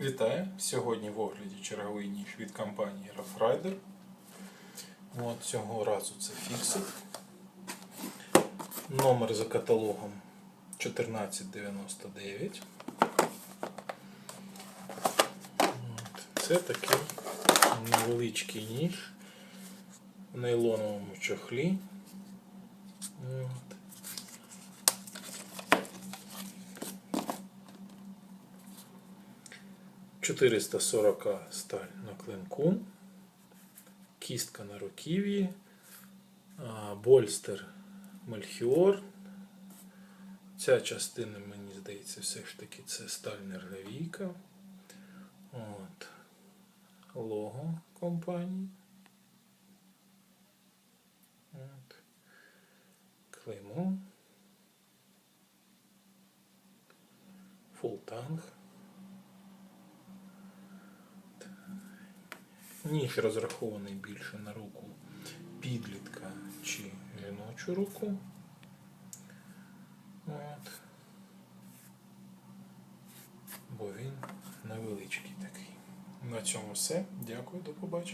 Вітаю! Сьогодні в огляді черговий ніж від компанії Rough Rider. От цього разу це Fixit. Номер за каталогом 1499. От. Це такий невеличкий ніж в нейлоновому чохлі. От. Чотириста сорока сталь на клинку, кістка на руків'ї, больстер Мельхіор. Ця частина, мені здається, все ж таки це сталь нержавійка. От. Лого компанії. От. Клеймо. Фултанг. Ніж розрахований більше на руку підлітка чи жіночу руку. От. Бо він невеличкий такий. На цьому все. Дякую, до побачення.